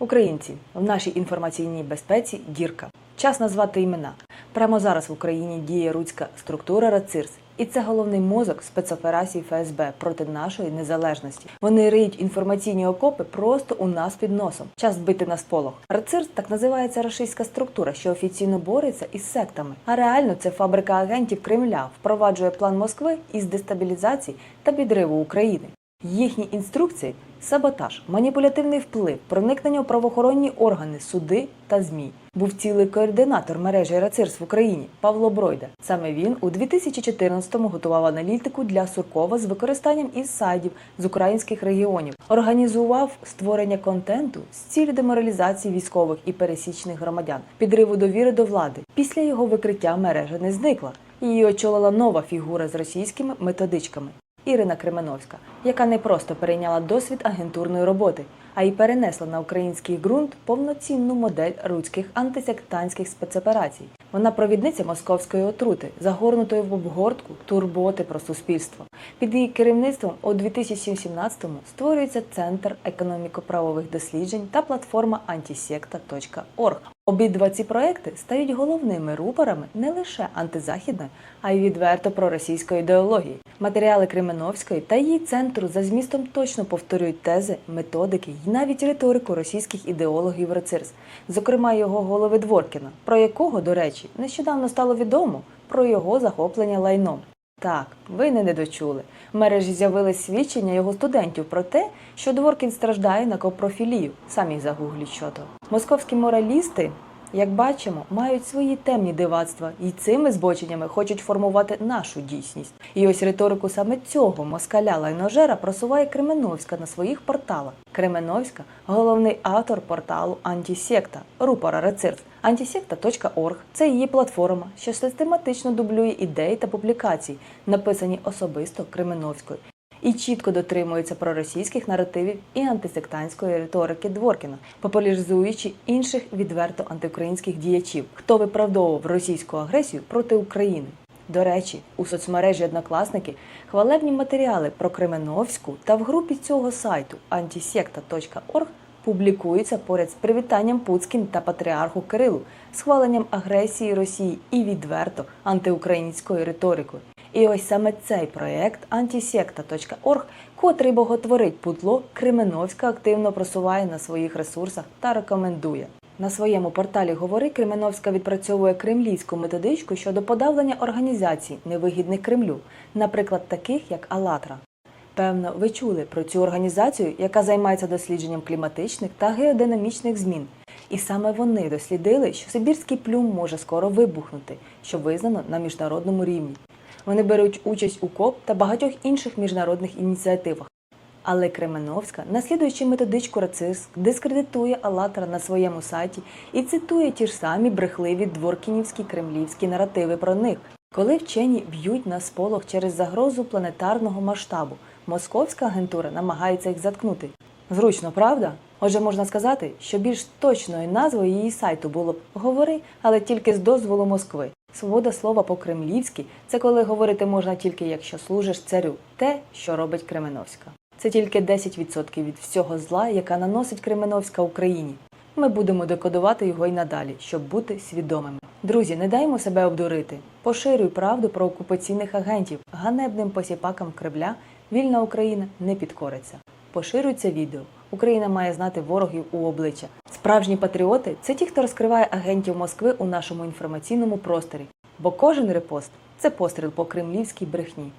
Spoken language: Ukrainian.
Українці в нашій інформаційній безпеці дірка. Час назвати імена. Прямо зараз в Україні діє руська структура РАЦИРС, і це головний мозок спецоперацій ФСБ проти нашої незалежності. Вони риють інформаційні окопи просто у нас під носом. Час бити на сполох. РАЦИРС так називається рашистська структура, що офіційно бореться із сектами. А реально це фабрика агентів Кремля впроваджує план Москви із дестабілізації та підриву України. Їхні інструкції саботаж, маніпулятивний вплив, проникнення у правоохоронні органи, суди та ЗМІ. Був цілий координатор мережі РАЦИРС в Україні Павло Бройда. Саме він у 2014-му готував аналітику для Суркова з використанням із сайдів з українських регіонів, організував створення контенту з цілі деморалізації військових і пересічних громадян, підриву довіри до влади. Після його викриття мережа не зникла. Її очолила нова фігура з російськими методичками. Ірина Кременовська, яка не просто перейняла досвід агентурної роботи, а й перенесла на український ґрунт повноцінну модель руських антисектантських спецоперацій. Вона провідниця московської отрути, загорнутої в обгортку турботи про суспільство. Під її керівництвом у 2017-му створюється Центр економіко-правових досліджень та платформа антисекта.орг. Обидва ці проекти стають головними рупорами не лише антизахідної, а й відверто проросійської ідеології. Матеріали Кременовської та її центру за змістом точно повторюють тези, методики і навіть риторику російських ідеологів РЦИРС, зокрема його голови Дворкіна, про якого, до речі, нещодавно стало відомо про його захоплення лайном. Так, ви не недочули. В мережі з'явились свідчення його студентів про те, що Дворкін страждає на копрофілію. Самі загугліть що. Московські моралісти, як бачимо, мають свої темні дивацтва і цими збоченнями хочуть формувати нашу дійсність. І ось риторику саме цього москаля лайножера просуває Кременовська на своїх порталах. Кременовська головний автор порталу Антисекта рупора Рецирт. Антисекта.орг – це її платформа, що систематично дублює ідеї та публікації, написані особисто Кременовською, і чітко дотримується проросійських наративів і антисектантської риторики Дворкіна, популяризуючи інших відверто антиукраїнських діячів, хто виправдовував російську агресію проти України. До речі, у соцмережі Однокласники хвалебні матеріали про Кременовську та в групі цього сайту antisekta.org публікуються поряд з привітанням Пуцьким та патріарху Кирилу, схваленням агресії Росії і відверто антиукраїнською риторикою. І ось саме цей проект antisekta.org, котрий боготворить путло, Кременовська активно просуває на своїх ресурсах та рекомендує. На своєму порталі Говори Кременовська відпрацьовує кремлівську методичку щодо подавлення організацій, невигідних Кремлю, наприклад, таких як АЛАТРА. Певно, ви чули про цю організацію, яка займається дослідженням кліматичних та геодинамічних змін. І саме вони дослідили, що Сибірський плюм може скоро вибухнути, що визнано на міжнародному рівні. Вони беруть участь у КОП та багатьох інших міжнародних ініціативах. Але Кременовська, наслідуючи методичку РАЦИСК, дискредитує Алатра на своєму сайті і цитує ті ж самі брехливі дворкінівські кремлівські наративи про них. Коли вчені б'ють на сполох через загрозу планетарного масштабу, московська агентура намагається їх заткнути. Зручно, правда? Отже, можна сказати, що більш точною назвою її сайту було б говори, але тільки з дозволу Москви. Свобода слова по-кремлівськи це коли говорити можна тільки якщо служиш царю, те, що робить Кременовська. Це тільки 10% від всього зла, яка наносить Кременовська Україні. Ми будемо декодувати його й надалі, щоб бути свідомими. Друзі, не даймо себе обдурити. Поширюй правду про окупаційних агентів. Ганебним посіпакам Кремля вільна Україна не підкориться. Поширюй це відео. Україна має знати ворогів у обличчя. Справжні патріоти це ті, хто розкриває агентів Москви у нашому інформаційному просторі. Бо кожен репост це постріл по кремлівській брехні.